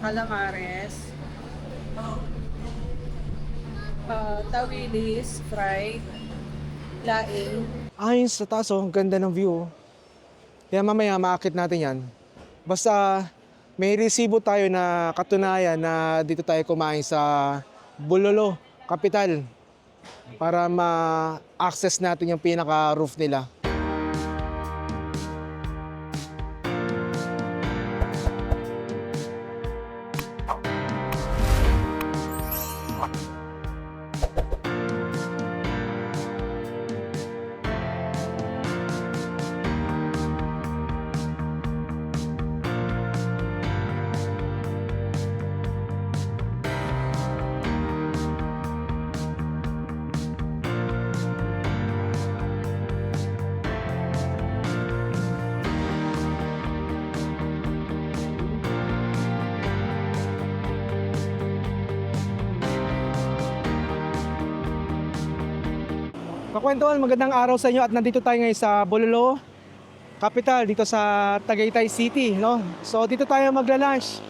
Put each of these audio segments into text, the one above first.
calamares, uh, tawilis, fried, laing, Ayun sa taas oh, ang ganda ng view. oh. Kaya mamaya maakit natin yan. Basta may resibo tayo na katunayan na dito tayo kumain sa Bulolo, kapital. Para ma-access natin yung pinaka-roof nila. Kakwentuhan, magandang araw sa inyo at nandito tayo ngayon sa Bololo, capital dito sa Tagaytay City, no? So dito tayo magla-lunch.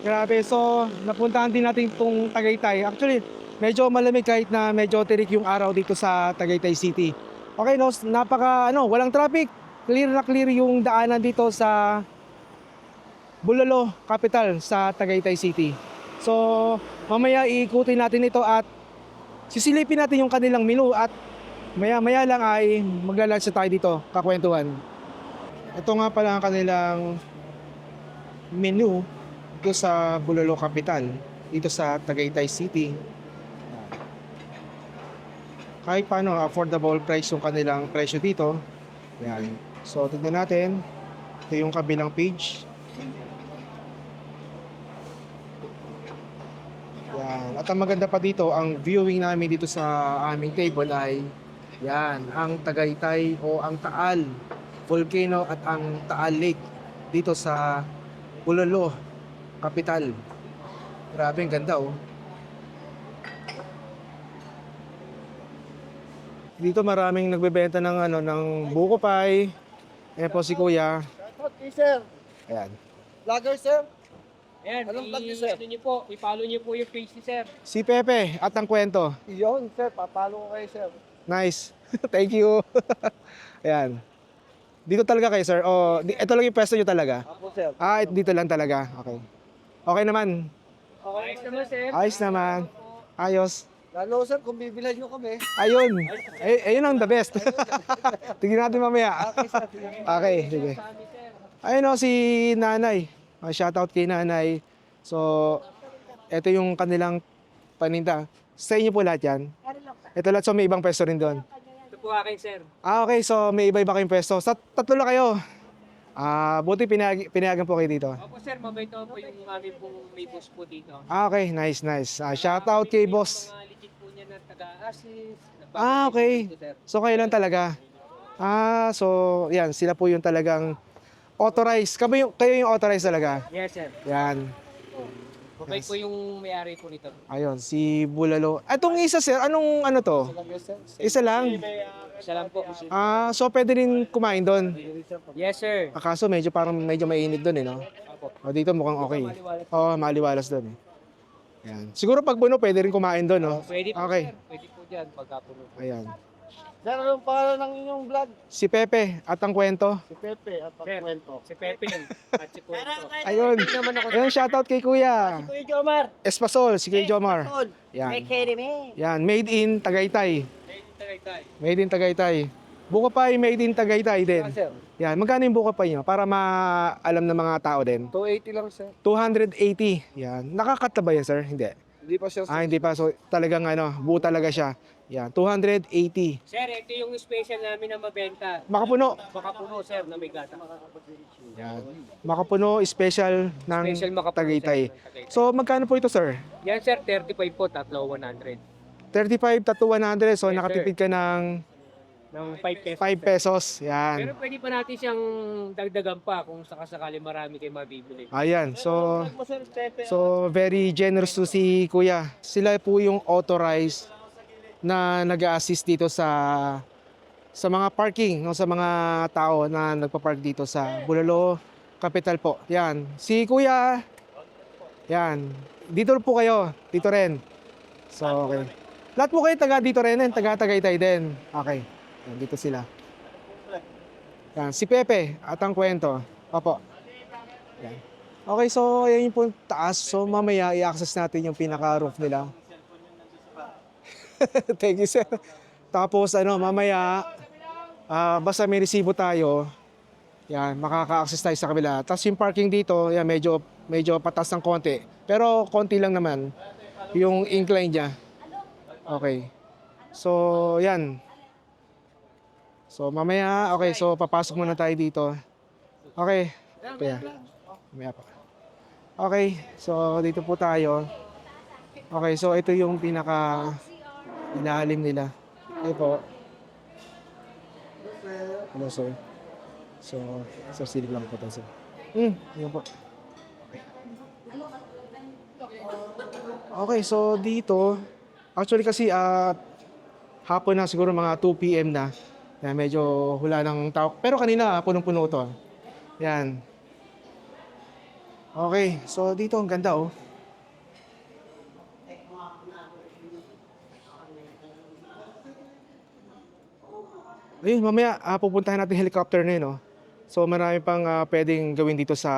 Grabe, so napuntahan din natin itong Tagaytay. Actually, medyo malamig kahit na medyo tirik yung araw dito sa Tagaytay City. Okay, no? Napaka ano, walang traffic. Clear na clear yung daanan dito sa Bulolo, capital sa Tagaytay City. So, mamaya iikutin natin ito at sisilipin natin yung kanilang menu at Maya-maya lang ay magla-lunch tayo dito, kakwentuhan. Ito nga pala ang kanilang menu dito sa Bulalo Capital, dito sa Tagaytay City. Kahit paano, affordable price yung kanilang presyo dito. Yan. So, tignan natin. Ito yung kabilang page. Yan. At ang maganda pa dito, ang viewing namin dito sa aming table ay yan, ang Tagaytay o ang Taal Volcano at ang Taal Lake dito sa Bulalo, kapital. Grabe, ang ganda oh. Dito maraming nagbebenta ng ano ng buko pie. Ayan po si Kuya. Okay, sir. Ayan. Vlogger, sir. Ayan, Anong vlog niyo, sir? ano niyo po, i-follow niyo po yung page ni sir. Si Pepe at ang kwento. Iyon, sir. Papalo ko kayo, sir. Nice. Thank you. Ayan. Dito talaga kayo, sir? O, di- ito lang yung pwesto nyo talaga? Ako, sir. Ah, dito lang talaga. Okay. Okay naman. Okay, Ayos naman sir. Ayos naman. Ayos. Lalo, sir, kung bibilhan nyo kami. Ayun. Ay, ayun ang the best. Tingnan natin mamaya. Okay, sir. Okay, sige. Ayun o, si Nanay. Uh, shoutout kay Nanay. So, ito yung kanilang paninda. Sa inyo po lahat yan? Ito lahat. So, may ibang pwesto rin doon. Ito po akin sir. Ah, okay. So, may iba-iba kayong pwesto. Sa tatlo lang kayo. Ah, buti pinag pinayagan po kayo dito. Opo sir, mabait po yung aming pong may boss po dito. Ah, okay. Nice, nice. Ah, shoutout kay boss. Mga legit po niya na taga-assist. Ah, okay. So, kayo lang talaga. Ah, so, yan. Sila po yung talagang authorized. Kayo yung, kayo yung authorized talaga. Yes sir. Yan. Mabait po yung may-ari po nito. Ayun, si Bulalo. Itong isa, sir, anong ano to? Isa lang. Siya lang po. Ah, so pwede rin kumain doon. Yes sir. Akaso medyo parang medyo mainit doon eh, no? Opo. O dito mukhang okay. Oo, oh, maliwalas doon eh. Yan. Siguro pag buno, pwede rin kumain doon, no? Pwede po Okay. sir. Pwede po dyan pagkapuno. Ayan. Sir, anong pangalan ng inyong vlog? Si Pepe at ang kwento. Si Pepe at Sir. pagkwento. Si Pepe yun. At si Kwento. Ayun. Ayun, shoutout kay Kuya. Kuya Jomar. Espasol, si Kuya Jomar. Yan. Academy. Yan, made in Tagaytay. Tagaytay. Made in Tagaytay. Buko pa made in Tagaytay din. sir. Yan, magkano yung buko pa nyo? Para maalam ng mga tao din. 280 lang, sir. 280. Yan. Nakakat na ba yan, sir? Hindi. Hindi pa siya, Ah, hindi pa. So, talagang ano, buo talaga siya. Yan, 280. Sir, ito yung special namin na mabenta. Makapuno. Makapuno sir na may gata. Yan. Makapuno, special ng Special makapuno Tagaytay. sir, ng Tagaytay. So, magkano po ito, sir? Yan sir, 35 po, tatlo 100. 35 to 100. So, Yes, nakatipid ka ng Ng 5 pesos. 5 pesos. Yan. Pero pwede pa natin siyang dagdagan pa kung sakasakali marami kayo mabibili. Ayan. So. So, very generous to si Kuya. Sila po yung authorized na nag assist dito sa sa mga parking, no, sa mga tao na nagpa-park dito sa Bulalo Capital po. Yan. Si Kuya Yan. Dito po kayo. Dito rin. So, okay. Lahat po kayo taga dito rin. eh. Taga Tagaytay din. Okay. Dito sila. Yan. Si Pepe at ang kwento. Opo. Yan. Okay, so yan yung po taas. So mamaya i-access natin yung pinaka-roof nila. Thank you, sir. Tapos ano, mamaya, ah, basta may resibo tayo, yan, makaka-access tayo sa kabila. Tapos yung parking dito, yan, medyo, medyo patas ng konti. Pero konti lang naman yung incline niya. Okay. So, yan. So, mamaya, okay, so papasok muna tayo dito. Okay. Kaya, mamaya pa. Okay, so dito po tayo. Okay, so ito yung pinaka ilalim nila. Ito po. Hello, sir. So, so silip lang po tayo, sir. Hmm, yun po. Okay, so dito, actually kasi ah hapon na siguro mga 2 p.m. na. Yan, medyo hula ng tao. Pero kanina, punong-puno to. Yan. Okay, so dito ang ganda oh. Ayun, mamaya ah, pupuntahan natin helicopter na yun, oh. So marami pang ah, pwedeng gawin dito sa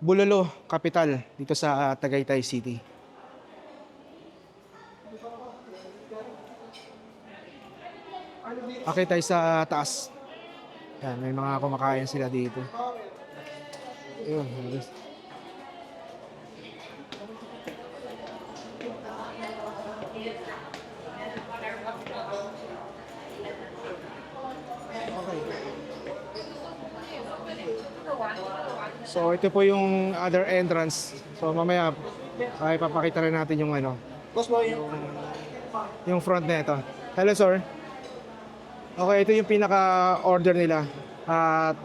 Bulalo, capital, dito sa ah, Tagaytay City. Okay tayo sa taas. Yan, may mga kumakain sila dito. Ayun. So ito po yung other entrance. So mamaya ay papakita rin natin yung ano, Boss mo yung... yung front nito. Hello sir. Okay, ito yung pinaka-order nila. At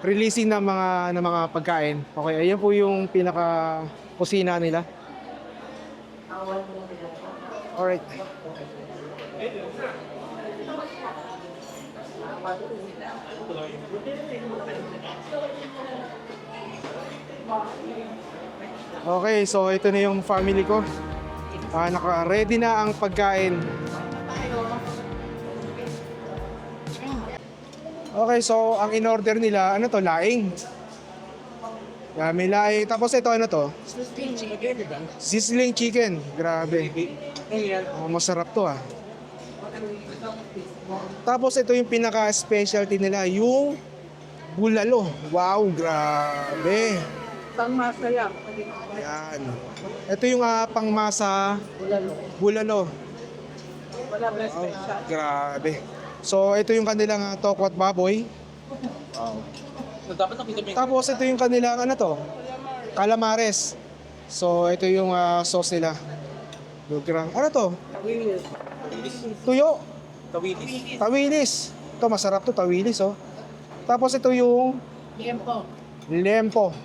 releasing ng mga ng mga pagkain. Okay, ayan po yung pinaka kusina nila. Alright. Okay, so ito na yung family ko. Ah, naka-ready na ang pagkain. Okay, so ang in-order nila, ano to, laing. Yeah, may laing. Tapos ito, ano to? Sizzling chicken. Grabe. Oh, masarap to ah. Tapos ito yung pinaka-specialty nila, yung bulalo. Wow, grabe. Pang masaya. Yan. Ito yung ah, pangmasa bulalo. Wala ba special? Grabe. So, ito yung kanilang uh, tokwat baboy. Dapat nakita mo Tapos, ito yung kanilang ano to? Calamares. So, ito yung ah, sauce nila. Lugrang. Ano to? Tuyo. Tawilis. Tawilis. Ito, masarap to. Tawilis, oh. Tapos, ito yung Tiempo. lempo.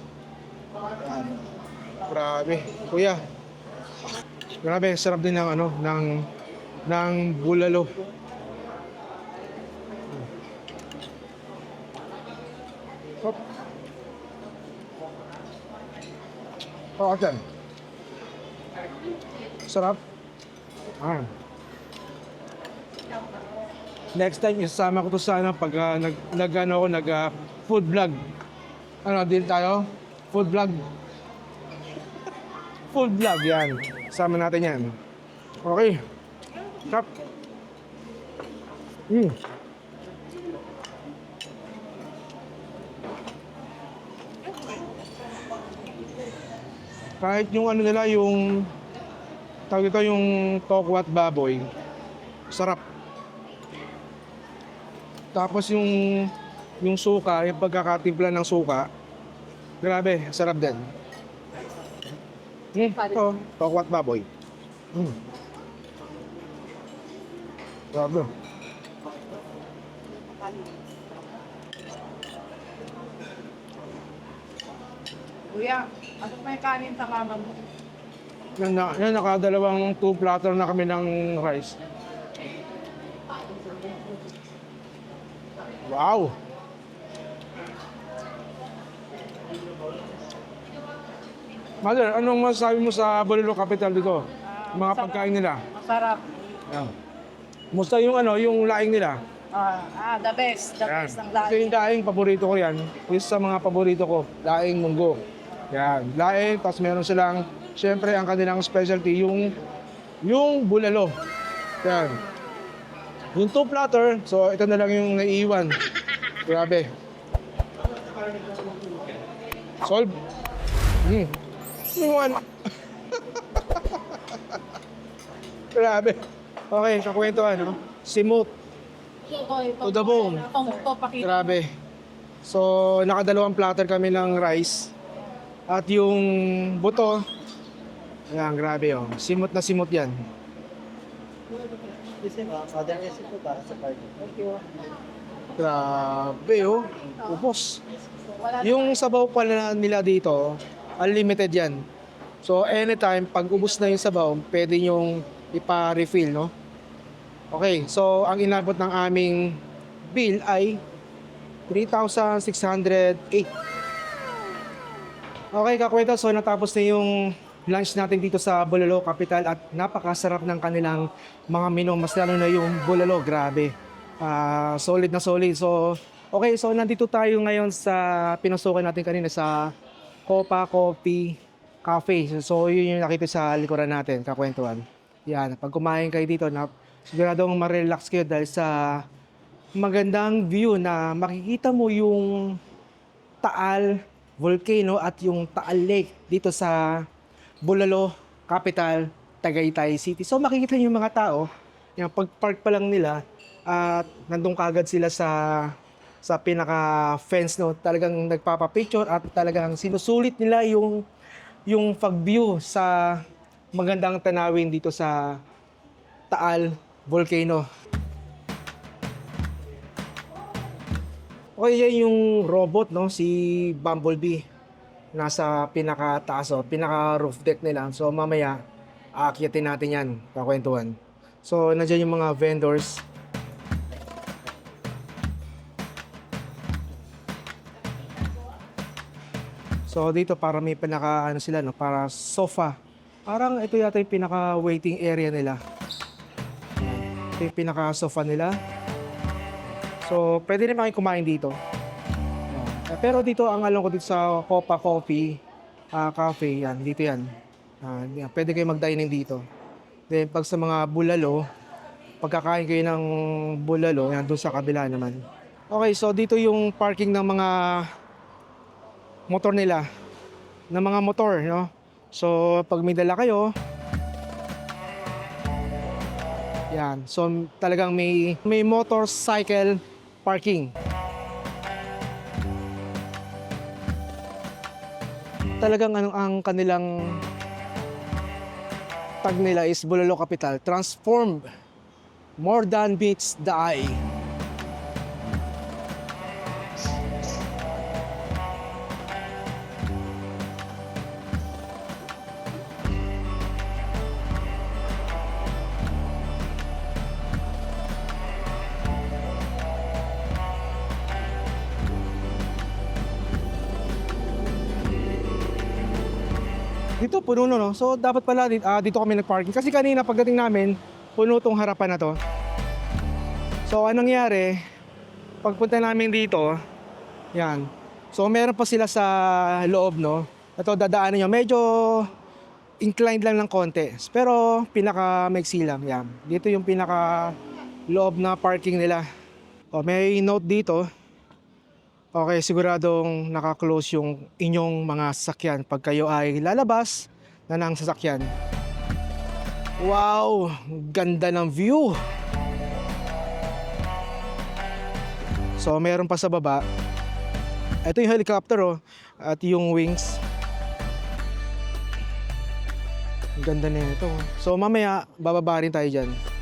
Yan. Grabe. Kuya. Grabe, sarap din ng ano, ng ng bulalo. Oh, okay. Sarap. Ah. Next time, isasama ko to sana pag ah, nag, nag, ano, nag ah, food vlog. Ano, deal tayo? Food vlog. Food vlog, yan. Sama natin yan. Okay. Stop. Mm. Kahit yung ano nila, yung tawag ito yung tokwat baboy, sarap. Tapos yung yung suka, yung pagkakatimpla ng suka, grabe, sarap din. Hmm, ito, tokwat baboy. Hmm. Grabe. Kuya, ano may kanin sa mama mo? Yan, na, yan nakadalawang two platter na kami ng rice. Wow! Mother, anong masasabi mo sa Bololo Capital dito? Ah, Mga pagkain nila. Masarap. Yan. Musta yung ano, yung laing nila? Ah, ah, the best. The Yan. best ng Kasi lahat. yung laing, paborito ko yan. Isa sa mga paborito ko, laing munggo. Yan, laing, tapos meron silang, syempre ang kanilang specialty, yung, yung bulalo. Yan. Yung two platter, so ito na lang yung naiiwan. Grabe. Solve. Hmm. Iwan. Grabe. Okay, kakwento ano? Simot. To the bone. Grabe. So, nakadalawang platter kami ng rice. At yung buto, ayan, grabe oh. Simot na simot yan. Grabe oh. Upos. Yung sabaw pala nila dito, unlimited yan. So, anytime, pag ubus na yung sabaw, pwede yung ipa-refill, no? Okay, so ang inabot ng aming bill ay 3,608. Okay, kakwenta. So, natapos na yung lunch natin dito sa Bololo Capital at napakasarap ng kanilang mga menu. Mas lalo na yung Bololo, grabe. Ah, solid na solid. So, okay, so nandito tayo ngayon sa pinasukan natin kanina sa Copa Coffee Cafe. So, yun yung nakita sa likuran natin, kakwentuhan. Yan, pag kumain kayo dito, na, siguradong ma-relax kayo dahil sa magandang view na makikita mo yung Taal Volcano at yung Taal Lake dito sa Bulalo, capital, Tagaytay City. So makikita niyo yung mga tao, yung pag-park pa lang nila at nandun kagad sila sa sa pinaka fence no talagang nagpapa-picture at talagang sinusulit nila yung yung pag-view sa magandang tanawin dito sa Taal Volcano. Okay, yan yung robot, no? Si Bumblebee. Nasa pinaka-taas, oh, pinaka-roof deck nila. So, mamaya, aakyatin natin yan, kakwentuhan. So, nandiyan yung mga vendors. So, dito para may pinaka, ano sila, no? Para sofa. Parang ito yata yung pinaka-waiting area nila. Ito yung pinaka-sofa nila. So, pwede rin kayo kumain dito. Uh, pero dito, ang alam ko dito sa Copa Coffee ah, Cafe, yan, dito yan. Yan, Pwede kayo mag-dining dito. Then, pag sa mga bulalo, pagkakain kayo ng bulalo, yan, doon sa kabila naman. Okay, so dito yung parking ng mga motor nila. Ng mga motor, no? So, pag may dala kayo, yan. So, talagang may, may motorcycle parking. Talagang ano ang kanilang tag nila is Bulalo Capital. Transform more than meets the eye. Dito puno no, no? So dapat pala ah, dito kami nag-parking kasi kanina pagdating namin puno tong harapan na to. So anong nangyari? Pagpunta namin dito, yan. So meron pa sila sa loob no. Ito dadaanan nyo. Medyo inclined lang ng konti. Pero pinaka maiksi lang. Yan. Dito yung pinaka loob na parking nila. O, may note dito. Okay, siguradong naka-close yung inyong mga sasakyan pag kayo ay lalabas na ng sasakyan. Wow! Ganda ng view! So, meron pa sa baba. Ito yung helicopter oh, at yung wings. Ang ganda na ito. So, mamaya, bababa rin tayo dyan.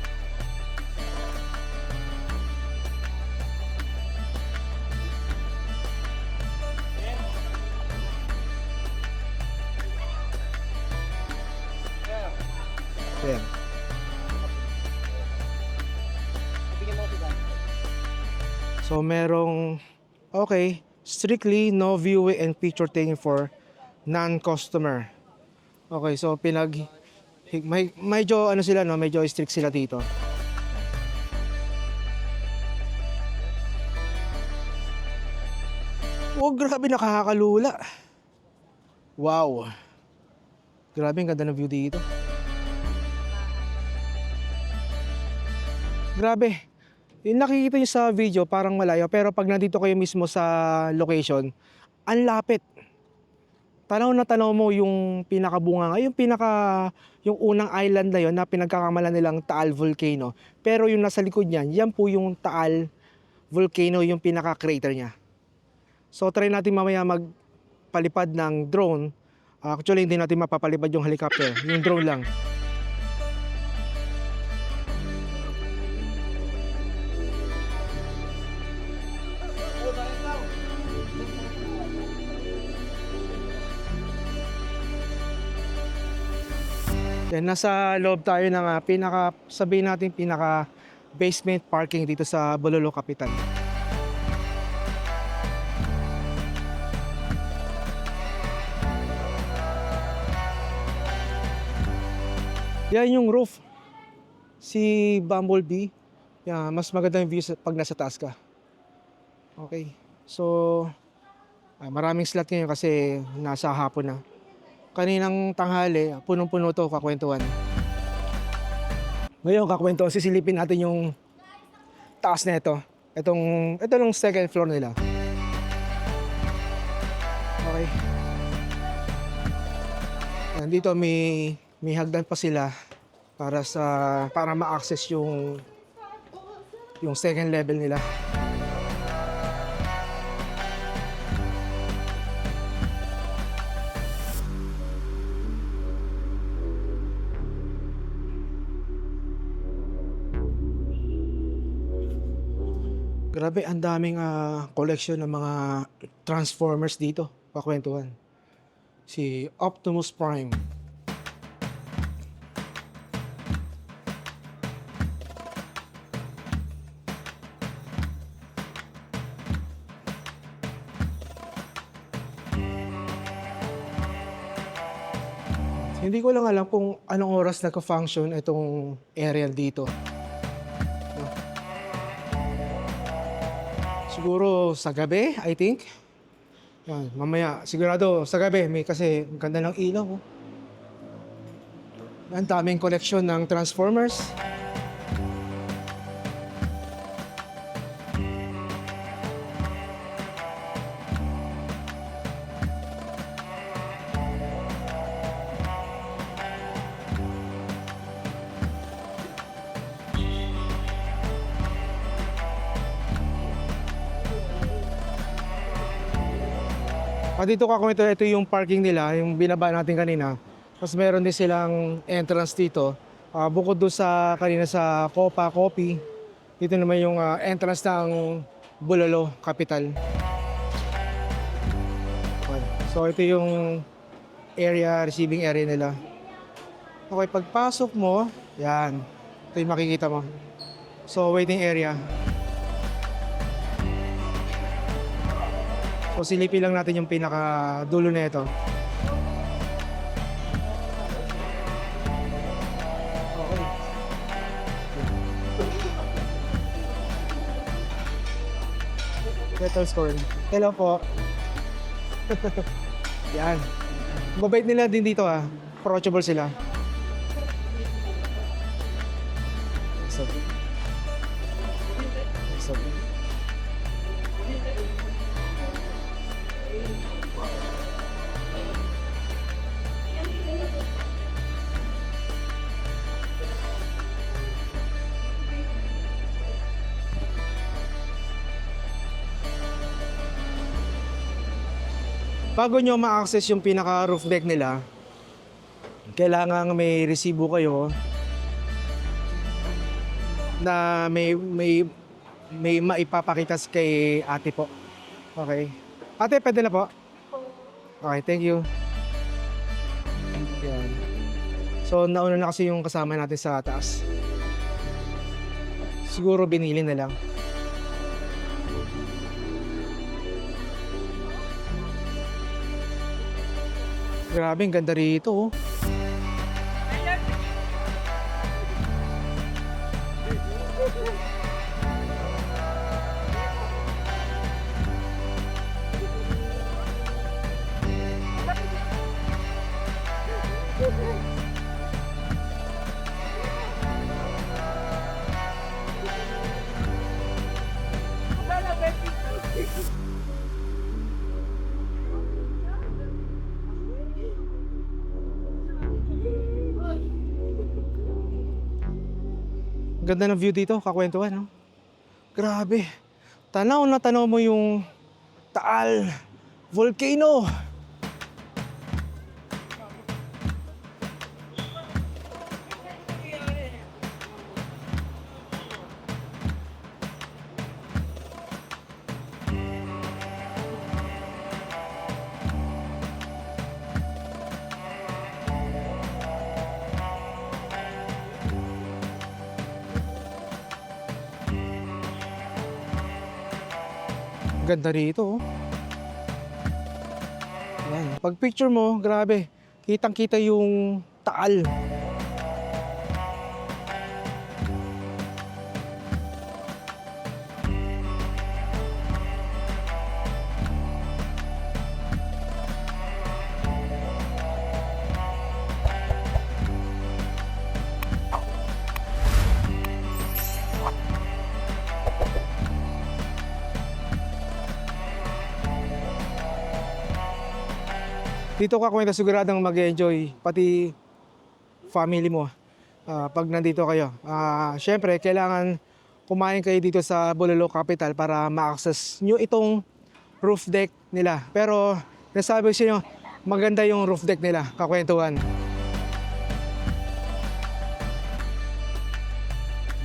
Merong okay, strictly no viewing and picture taking for non-customer. Okay, so pinag may, medyo ano sila no, medyo strict sila dito. Oh, grabe nakakalula. Wow. Grabe ang ganda ng view dito. Grabe. Yung nakikita nyo sa video parang malayo pero pag nandito kayo mismo sa location, ang lapit. Tanaw na tanaw mo yung pinakabunga nga, yung pinaka yung unang island na yon na pinagkakamalan nilang Taal Volcano. Pero yung nasa likod niyan, yan po yung Taal Volcano, yung pinaka crater niya. So try natin mamaya magpalipad ng drone. Actually hindi natin mapapalipad yung helicopter, yung drone lang. Then nasa loob tayo ng ah, pinaka sabihin natin pinaka basement parking dito sa Bololo Capital. Yan yung roof. Si Bumblebee. Yan, mas maganda yung view pag nasa taas ka. Okay. So, ah, maraming slot ngayon kasi nasa hapon na kaninang tanghali, punong-puno to kakwentuhan. Ngayon, kakwentuhan, sisilipin natin yung taas na ito. Itong, ito yung second floor nila. Okay. Nandito may, may hagdan pa sila para sa para ma-access yung yung second level nila. Grabe, ang daming ah, collection ng mga Transformers dito, kakwentuhan. Si Optimus Prime. Hindi ko lang alam kung anong oras nagka-function itong aerial dito. Siguro sa gabi, I think. Yan, mamaya, sigurado sa gabi, may kasi ang ganda ng ilaw. Oh. Ang daming koleksyon ng Transformers. Ah, dito ka kung ito, ito yung parking nila, yung binaba natin kanina. Tapos meron din silang entrance dito. Ah, bukod doon sa kanina sa Copa Coffee, dito naman yung ah, entrance ng Bulalo Capital. Okay. So ito yung area, receiving area nila. Okay, pagpasok mo, yan. Ito yung makikita mo. So waiting area. So silipin lang natin yung pinaka dulo na ito. Metal scorn. Hello po. Yan. Mabait nila din dito ah. Approachable sila. Bago nyo ma-access yung pinaka roof deck nila, kailangan may resibo kayo na may may may maipapakita kay ate po. Okay. Ate, pwede na po? Okay, thank you. Yan. So, nauna na kasi yung kasama natin sa taas. Siguro binili na lang. Grabe, ang ganda rito. oh. Ganda ng view dito, kakwentuhan, no? Grabe. Tanaw na tanaw mo yung Taal Volcano. Ganda rito, oh. Pag picture mo, grabe. Kitang-kita yung Taal. Dito ka kwenta siguradong mag-enjoy pati family mo ah, pag nandito kayo. Ah, Siyempre, kailangan kumain kayo dito sa Bololo Capital para ma-access nyo itong roof deck nila. Pero nasabi sa inyo, maganda yung roof deck nila, kakwentuhan.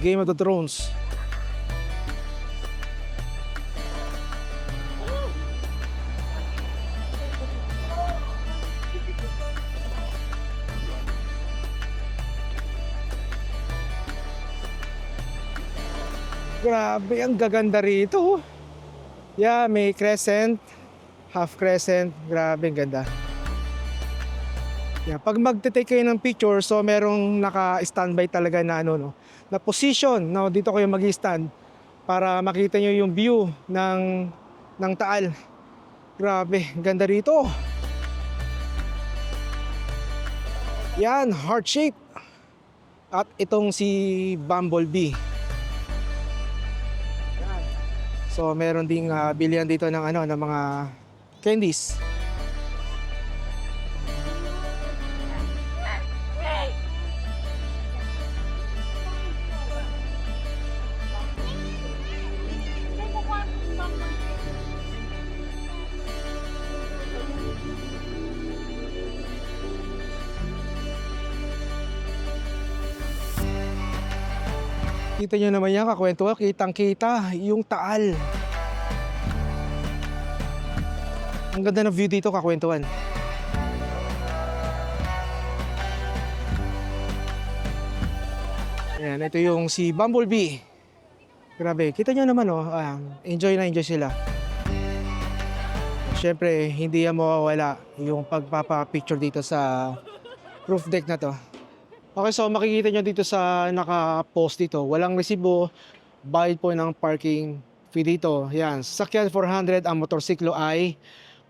Game of the Thrones. Grabe, ang gaganda rito. Yeah, may crescent, half crescent. Grabe, ang ganda. Yeah, pag magte-take kayo ng picture, so merong naka-standby talaga na ano no, na position, no, dito kayo magi-stand para makita nyo yung view ng ng Taal. Grabe, ganda rito. Yan, heart shape. At itong si Bumblebee. So meron ding ah, bilihan dito ng ano ng mga candies. Kita nyo naman yan, kakwento ko, kitang-kita yung taal. Ang ganda ng view dito, kakwentuhan. Ayan, ito yung si Bumblebee. Grabe, kita nyo naman oh, ah, enjoy na enjoy sila. Siyempre, hindi yan mawawala yung pagpapapicture dito sa roof deck na to. Okay, so makikita nyo dito sa naka-post dito, walang resibo, bayad po ng parking fee dito. Yan, sasakyan 400, ang motorsiklo ay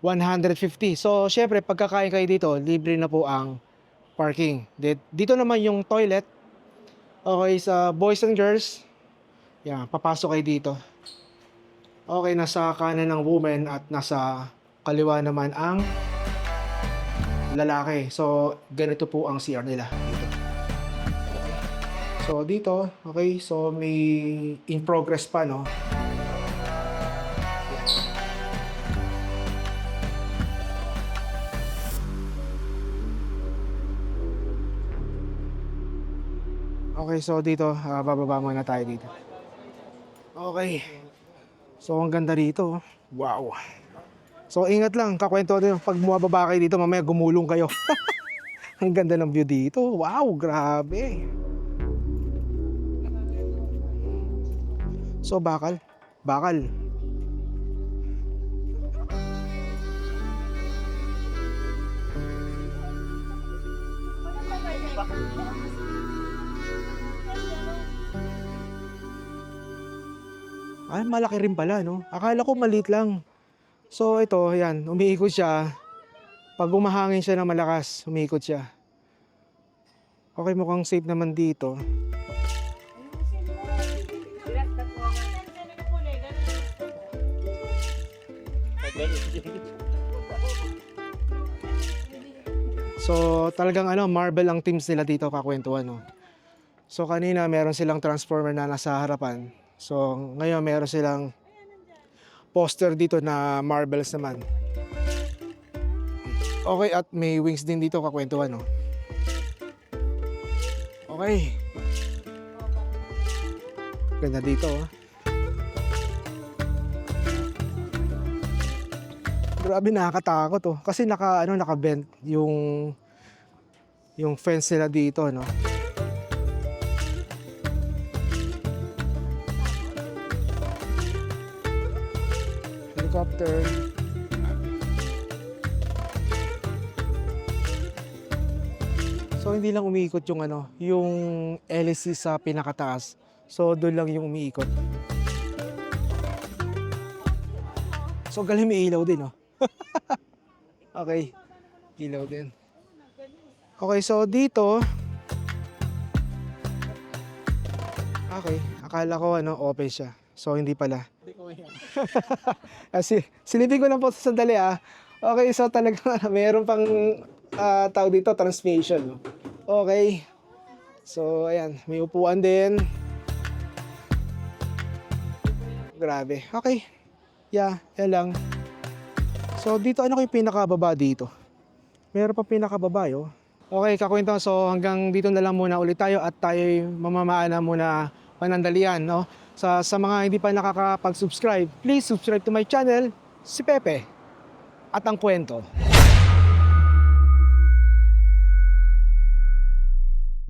150. So, syempre, pagkakain kayo dito, libre na po ang parking. Di- Dito naman yung toilet. Okay, sa boys and girls, yan, papasok kayo dito. Okay, nasa kanan ng woman at nasa kaliwa naman ang lalaki. So, ganito po ang CR nila. So, dito, okay, so may in progress pa, no? Okay, so dito, ah, bababa muna tayo dito. Okay. So, ang ganda dito. oh. Wow. So, ingat lang. Kakwento din, pag bumababa kayo dito, mamaya gumulong kayo. ang ganda ng view dito. Wow, grabe. So, bakal. Bakal. Ay, malaki rin pala, no? Akala ko maliit lang. So, ito, yan, umiikot siya. Pag umahangin siya ng malakas, umiikot siya. Okay, mukhang safe naman dito. So, talagang ano, marble ang teams nila dito kakwentuhan, no? So, kanina meron silang transformer na nasa harapan. So, ngayon meron silang poster dito na marbles naman. Okay, at may wings din dito kakwentuhan, no? Okay. Ganda dito, oh. Grabe nakakatakot oh. Kasi naka ano naka-bend yung yung fence nila dito, no. Helicopter. So hindi lang umiikot yung ano, yung LSC sa pinakataas. So doon lang yung umiikot. So galing may ilaw din, oh. okay. Ilaw din. Okay, so dito Okay, akala ko ano, open siya. So hindi pala. Kasi silipin ko lang po sa sandali ah. Okay, so talagang ano, meron pang ah, tawag dito, transmission. no? Okay. So ayan, may upuan din. Grabe. Okay. Yeah, yan lang. So dito ano ko yung pinakababa dito? Meron pa pinakababa yo. Okay, kakwento. So hanggang dito na lang muna ulit tayo at tayo mamamaan na muna panandalian, no? Sa, sa mga hindi pa nakakapag-subscribe, please subscribe to my channel, si Pepe at ang kwento.